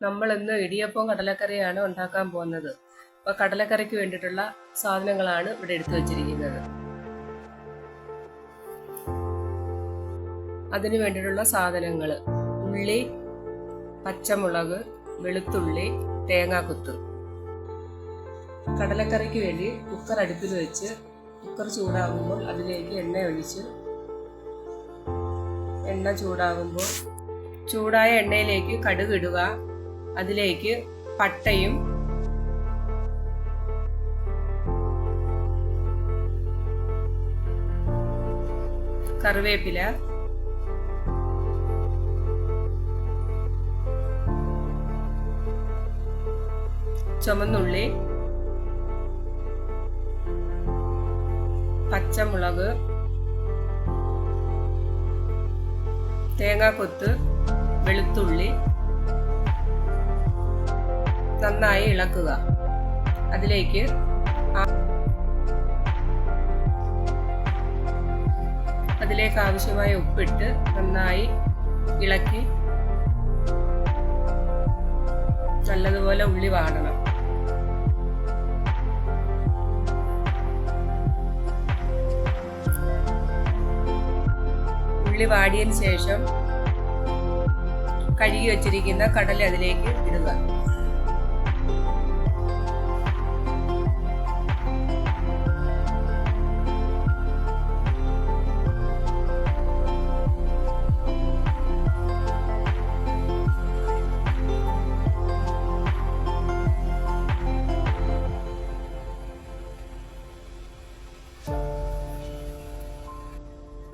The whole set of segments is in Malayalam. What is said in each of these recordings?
നമ്മൾ ഇന്ന് ഇടിയപ്പവും കടലക്കറിയാണ് ഉണ്ടാക്കാൻ പോകുന്നത്. അപ്പോൾ കടലക്കറിക്ക് വേണ്ടിയിട്ടുള്ള സാധനങ്ങളാണ് ഇവിടെ എടുത്തു വച്ചിരിക്കുന്നത്. അതിന് വേണ്ടിയിട്ടുള്ള സാധനങ്ങൾ ഉള്ളി പച്ചമുളക് വെളുത്തുള്ളി തേങ്ങാക്കുത്ത്. കടലക്കറിക്ക് വേണ്ടി കുക്കർ അടുപ്പിൽ വെച്ച് കുക്കർ ചൂടാകുമ്പോൾ അതിലേക്ക് എണ്ണ ഒഴിച്ച് എണ്ണ ചൂടാകുമ്പോൾ ചൂടായ എണ്ണയിലേക്ക് കടുക് ഇടുക. അതിലേക്ക് പട്ടയും കറിവേപ്പില ചുമന്നുള്ളി പച്ചമുളക് തേങ്ങാക്കൊത്ത് വെളുത്തുള്ളി നന്നായി ഇളക്കുക. അതിലേക്ക് അതിലേക്ക് ആവശ്യമായ ഉപ്പിട്ട് നന്നായി ഇളക്കി നല്ലതുപോലെ ഉള്ളി വാടണം. ഉള്ളി വാടിയതിന് ശേഷം കഴുകി വച്ചിരിക്കുന്ന കടല അതിലേക്ക് ഇടുക.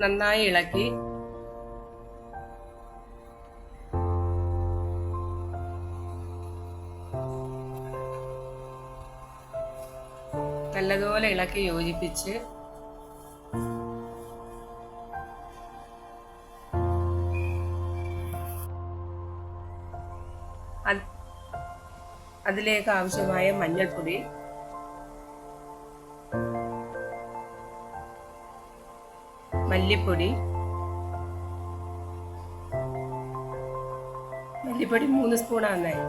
നന്നായി ഇളക്കി. നല്ലതുപോലെ ഇളക്കി യോജിപ്പിച്ച്. അതിലേക്ക് ആവശ്യമായ മഞ്ഞൾപ്പൊടി മല്ലിപ്പൊടി. മല്ലിപ്പൊടി മൂന്ന് ആന്നായി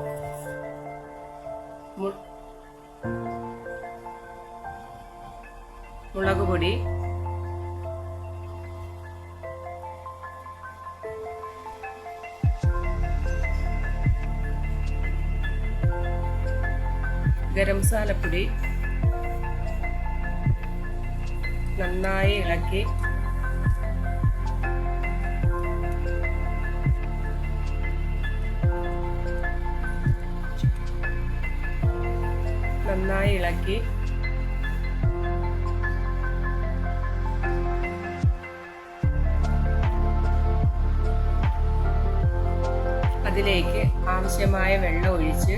മുളക് പൊടി. ഗരം മസാലപ്പൊടി. നന്നായി ഇളക്കി. നന്നായി ഇളക്കി. അതിലേക്ക് ആവശ്യമായ വെള്ളം ഒഴിച്ച്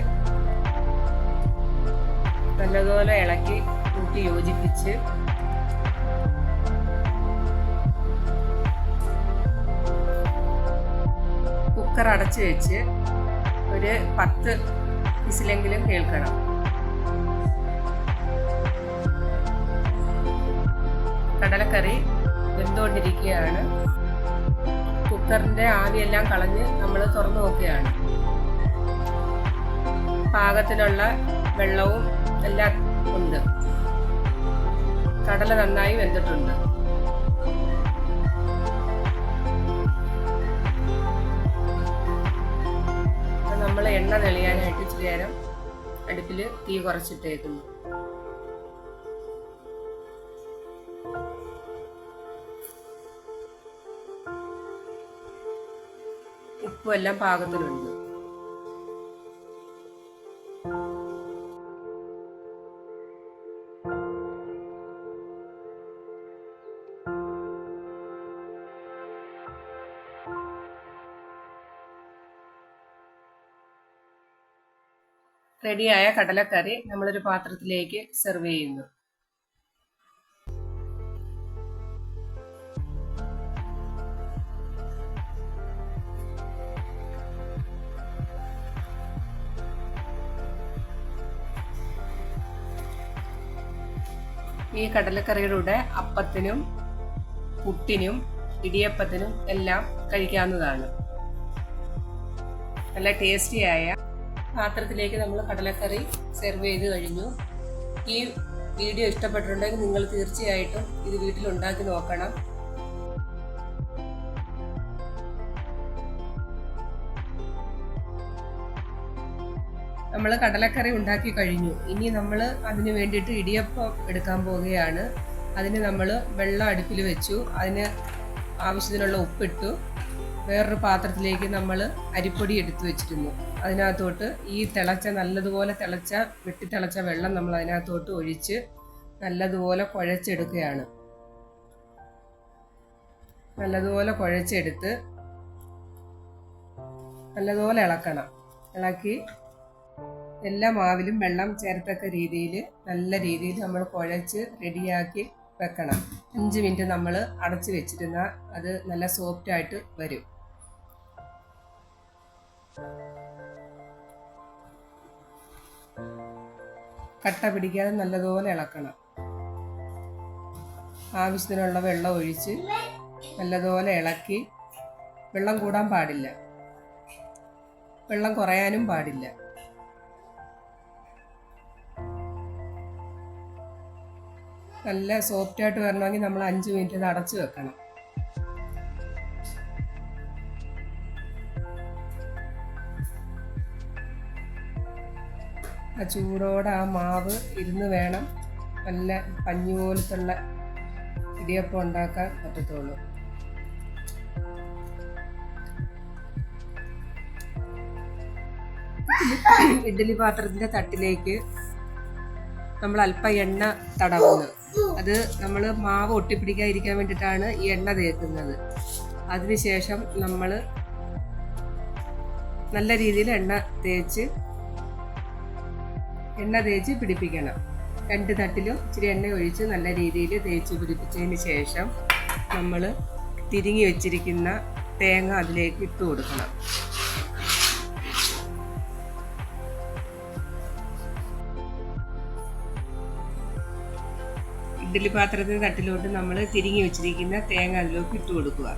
നല്ലതുപോലെ ഇളക്കി കൂട്ടി യോജിപ്പിച്ച് കുക്കർ അടച്ചു വെച്ച് ഒരു പത്ത് വിസിലെങ്കിലും കേൾക്കണം. കടലക്കറി വെന്തുകൊണ്ടിരിക്കുകയാണ്. കുക്കറിന്റെ ആവിയെല്ലാം കളഞ്ഞ് നമ്മൾ തുറന്നു നോക്കുകയാണ്. പാകത്തിനുള്ള വെള്ളവും എല്ലാം ഉണ്ട്. കടല നന്നായി വെന്തിട്ടുണ്ട്. നമ്മൾ എണ്ണ തെളിയാനായിട്ട് ഇച്ചിരി നേരം അടുപ്പിൽ തീ കുറച്ചിട്ടേക്കുന്നു. ഉപ്പും എല്ലാം പാകത്തിനുണ്ട് റെഡിയായ കടലക്കറി നമ്മളൊരു പാത്രത്തിലേക്ക് സെർവ് ചെയ്യുന്നു. ഈ കടലക്കറിയുടെ കൂടെ അപ്പത്തിനും പുട്ടിനും ഇടിയപ്പത്തിനും എല്ലാം കഴിക്കാവുന്നതാണ്. നല്ല ടേസ്റ്റിയായ പാത്രത്തിലേക്ക് നമ്മൾ കടലക്കറി സെർവ് ചെയ്ത് കഴിഞ്ഞു. ഈ വീഡിയോ ഇഷ്ടപ്പെട്ടിട്ടുണ്ടെങ്കിൽ നിങ്ങൾ തീർച്ചയായിട്ടും ഇത് വീട്ടിലുണ്ടാക്കി നോക്കണം. നമ്മൾ കടലക്കറി ഉണ്ടാക്കി കഴിഞ്ഞു. ഇനി നമ്മൾ അതിന് വേണ്ടിയിട്ട് ഇടിയപ്പം എടുക്കാൻ പോവുകയാണ്. അതിന് നമ്മൾ വെള്ളം അടുപ്പിൽ വെച്ചു. അതിന് ആവശ്യത്തിനുള്ള ഉപ്പിട്ടു. വേറൊരു പാത്രത്തിലേക്ക് നമ്മൾ അരിപ്പൊടി എടുത്തു വെച്ചിരുന്നു. അതിനകത്തോട്ട് ഈ തിളച്ച നല്ലതുപോലെ തിളച്ച വെട്ടി തിളച്ച വെള്ളം നമ്മൾ അതിനകത്തോട്ട് ഒഴിച്ച് നല്ലതുപോലെ കുഴച്ചെടുക്കുകയാണ്. നല്ലതുപോലെ കുഴച്ചെടുത്ത് നല്ലതുപോലെ ഇളക്കണം. ഇളക്കി എല്ലാ മാവിലും വെള്ളം ചേർത്തക്ക രീതിയിൽ നല്ല രീതിയിൽ നമ്മൾ കുഴച്ച് റെഡിയാക്കി വെക്കണം. അഞ്ച് മിനിറ്റ് നമ്മൾ അടച്ച് വെച്ചിരുന്നാൽ അത് നല്ല സോഫ്റ്റ് ആയിട്ട് വരും. കട്ട പിടിക്കാതെ നല്ലതുപോലെ ഇളക്കണം. ആവശ്യത്തിനുള്ള വെള്ളം ഒഴിച്ച് നല്ലതുപോലെ ഇളക്കി. വെള്ളം കൂടാൻ പാടില്ല. വെള്ളം കുറയാനും പാടില്ല. നല്ല സോഫ്റ്റ് ആയിട്ട് വരണമെങ്കിൽ നമ്മൾ അഞ്ച് മിനിറ്റ് ഇത് അടച്ചു വെക്കണം. ആ ചൂടോടെ ആ മാവ് ഇരുന്ന് വേണം നല്ല പഞ്ഞു പോലത്തുള്ള ഇടിയപ്പം ഉണ്ടാക്കാൻ പറ്റത്തുള്ളൂ. ഇഡ്ഡലി പാത്രത്തിന്റെ തട്ടിലേക്ക് നമ്മൾ അല്പം എണ്ണ തടവുന്നു. അത് നമ്മൾ മാവ് ഒട്ടിപ്പിടിക്കാതിരിക്കാൻ വേണ്ടിയിട്ടാണ് ഈ എണ്ണ തേക്കുന്നത്. അതിനുശേഷം നമ്മൾ നല്ല രീതിയിൽ എണ്ണ തേച്ച് എണ്ണ തേച്ച് പിടിപ്പിക്കണം. രണ്ട് തട്ടിലും ഇച്ചിരി എണ്ണ ഒഴിച്ച് നല്ല രീതിയിൽ തേച്ച് പിടിപ്പിച്ചതിന് ശേഷം നമ്മൾ തിരിങ്ങി വെച്ചിരിക്കുന്ന തേങ്ങ അതിലേക്ക് ഇട്ട് കൊടുക്കണം. ഇഡ്ഡലി പാത്രത്തിന് തട്ടിലോട്ട് നമ്മൾ തിരിങ്ങി വെച്ചിരിക്കുന്ന തേങ്ങ അതിലേക്ക് ഇട്ട് കൊടുക്കുക.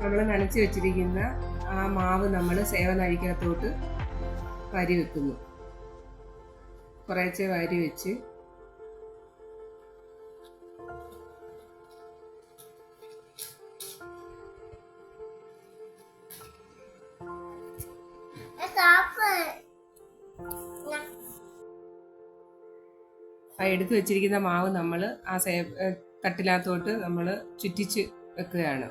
നമ്മൾ നനച്ച് വെച്ചിരിക്കുന്ന ആ മാവ് നമ്മൾ സേവനരിക്കകത്തോട്ട് വാരി വെക്കുന്നു കുറേശ്ശെ വാരി വെച്ച് ആ എടുത്തു വെച്ചിരിക്കുന്ന മാവ് നമ്മൾ ആ സേ തട്ടിനകത്തോട്ട് നമ്മൾ ചുറ്റിച്ച് വെക്കുകയാണ്.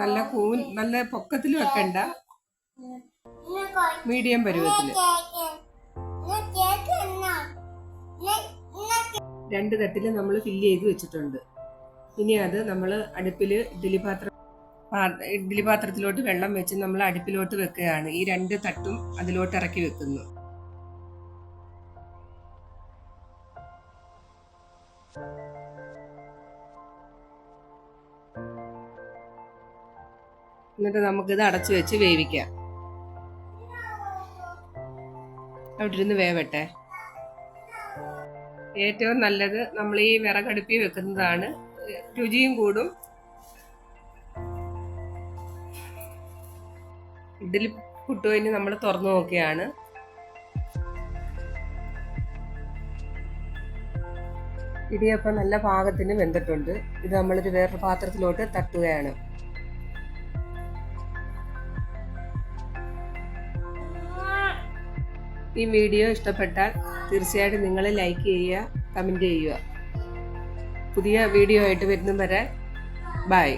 നല്ല കൂൻ നല്ല പൊക്കത്തിൽ വെക്കണ്ട. മീഡിയം പരുവത്തിൽ രണ്ട് തട്ടിൽ നമ്മൾ ഫില്ല് ചെയ്ത് വെച്ചിട്ടുണ്ട്. ഇനി അത് നമ്മൾ അടുപ്പിൽ ഇഡ്ഡലി പാത്രം ഇഡ്ഡലി പാത്രത്തിലോട്ട് വെള്ളം വെച്ച് നമ്മൾ അടുപ്പിലോട്ട് വെക്കുകയാണ്. ഈ രണ്ട് തട്ടും അതിലോട്ട് ഇറക്കി വെക്കുന്നു. എന്നിട്ട് നമുക്കിത് അടച്ചു വെച്ച് വേവിക്കാം. അവിടെ ഇരുന്ന് വേവട്ടെ. ഏറ്റവും നല്ലത് നമ്മൾ ഈ വിറകടുപ്പി വെക്കുന്നതാണ്. രുചിയും കൂടും. ഇഡ്ഡലി കുട്ടുവിന് നമ്മൾ തുറന്നു നോക്കിയാണ്. ഇടിയപ്പം നല്ല പാകത്തിന് വെന്തിട്ടുണ്ട്. ഇത് നമ്മളൊരു വേറൊരു പാത്രത്തിലോട്ട് തട്ടുകയാണ്. ഈ വീഡിയോ ഇഷ്ടപ്പെട്ടാൽ തീർച്ചയായിട്ടും നിങ്ങൾ ലൈക്ക് ചെയ്യുക കമന്റ് ചെയ്യുക. പുതിയ വീഡിയോ ആയിട്ട് വരുന്നവരെ ബൈ